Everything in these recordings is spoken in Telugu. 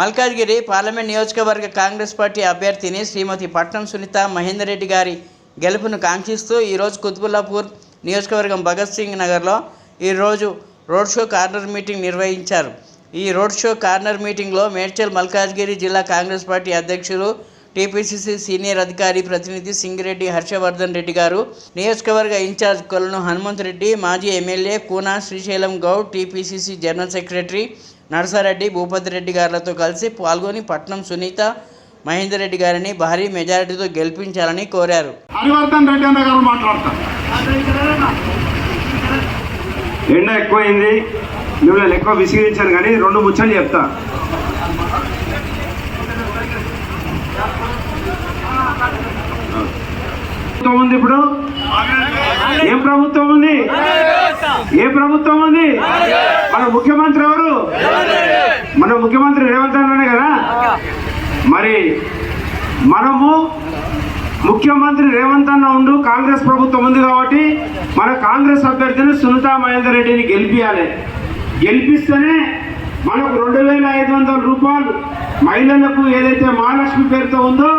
మల్కాజ్గిరి పార్లమెంట్ నియోజకవర్గ కాంగ్రెస్ పార్టీ అభ్యర్థిని శ్రీమతి పట్నం సునీత మహేందర్ రెడ్డి గారి గెలుపును కాంక్షిస్తూ ఈరోజు కుతుబుల్లాపూర్ నియోజకవర్గం భగత్ సింగ్ నగర్లో ఈరోజు రోడ్ షో కార్నర్ మీటింగ్ నిర్వహించారు. ఈ రోడ్ షో కార్నర్ మీటింగ్లో మేడ్చల్ మల్కాజ్గిరి జిల్లా కాంగ్రెస్ పార్టీ అధ్యక్షులు టీపీసీసీ సీనియర్ అధికారి ప్రతినిధి సింగిరెడ్డి హర్షవర్ధన్ రెడ్డి గారు నియోజకవర్గ ఇన్ఛార్జ్ కొలను హనుమంత్ రెడ్డి మాజీ MLA Koona Srisailam Goud TPCC general secretary Narasareddy Bhupathi Reddy గారితో కలిసి పాల్గొని పట్నం సునీత మహేందర్ రెడ్డి గారిని భారీ మెజారిటీతో గెలిపించాలని కోరారు. హరివర్ధన్ రెడ్డి అన్న గారు మాట్లాడతారు. ఎండ ఎక్కువైంది మిమ్మల్ని ఎక్కువ విసిగించాను కానీ రెండు ముచ్చట్లు చెప్తా. ప్రభుత్వం ఉంది ఇప్పుడు? ఏం ప్రభుత్వం ఉంది? ఏ ప్రభుత్వం ఉంది? మన ముఖ్యమంత్రి ఎవరు? మన ముఖ్యమంత్రి రేవంత్ అన్నాడు కదా? మరి మనము ముఖ్యమంత్రి రేవంత్ అన్న ఉండు కాంగ్రెస్ ప్రభుత్వం ఉంది కాబట్టి మన కాంగ్రెస్ అభ్యర్థిని సునీతా మహేందర్ రెడ్డిని గెలిపించాలి గెలిపిస్తేనే మనకు రెండు వేల ఐదు వందల రూపాయలు మహిళలకు ఏదైతే మహాలక్ష్మి పేరుతో ఉందో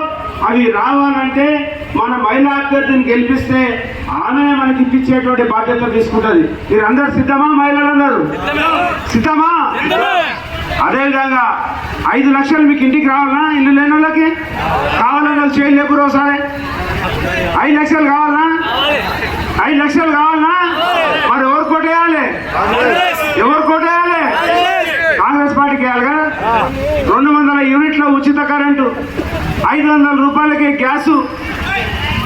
అవి రావాలంటే మన మహిళా అభ్యర్థిని గెలిపిస్తే ఆమె మనకి ఇప్పించేటువంటి బాధ్యత తీసుకుంటుంది. మీరు అందరు సిద్ధమా మహిళలందరూ? సిద్ధమా? అదేవిధంగా ఐదు లక్షలు మీకు ఇంటికి రావాలా? ఇల్లు లేని వాళ్ళకి? కావాలని వాళ్ళు చేయలేకురు ఒకసారి. ఐదు లక్షలు కావాలా? ఐదు లక్షలు కావాలా? మరి ఎవరు కొట్టేయాలి ఎవరు కొట్టేయాలి కాంగ్రెస్ పార్టీకి వేయాలి కదా రెండు వందల యూనిట్ల ఉచిత కరెంటు ఐదు వందల రూపాయలకే గ్యాసు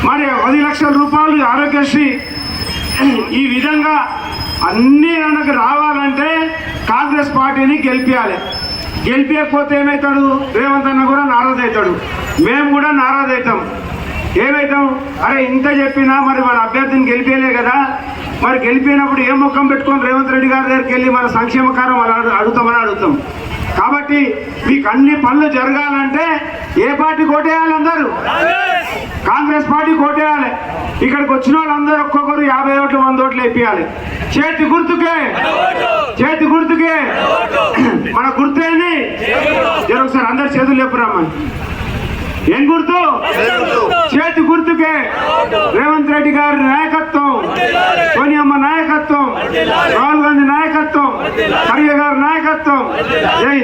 మరి పది లక్షల రూపాయలు ఆరోగ్యశ్రీ. ఈ విధంగా అన్నీ మనకు రావాలంటే కాంగ్రెస్ పార్టీని గెలిపించాలి గెలిపించకపోతే ఏమవుతాడు రేవంత్ అన్న కూడా నారాజ్ అవుతాడు. మేము కూడా నారాజ్ అవుతాం. ఏమవుతాం అరే ఇంత చెప్పినా మరి మన అభ్యర్థిని గెలిపేలే కదా. మరి గెలిపినప్పుడు ఏ ముఖం పెట్టుకొని రేవంత్ రెడ్డి గారి దగ్గరికి వెళ్ళి మన సంక్షేమకారం అలా అడుగుతామని అడుగుతాం. కాబట్టి మీకు అన్ని పనులు జరగాలంటే ఏ పార్టీ కోటేయాలి అందరూ? కాంగ్రెస్ పార్టీ కోటేయాలి. ఇక్కడికి వచ్చిన వాళ్ళందరూ ఒక్కొక్కరు యాభై ఓట్లు వంద ఓట్లు వేపియాలి. చేతి గుర్తుకే. చేతి గుర్తుకే. మన గుర్తు ఏంది? జర ఒకసారి అందరు చేతులు చెప్పురామని ఏం గుర్తు? చేతి గుర్తుకే. రేవంత్ రెడ్డి గారి నాయకత్వం. సోనియమ్మ నాయకత్వం. నాయకత్వం ఖర్గే గారి నాయకత్వం. జై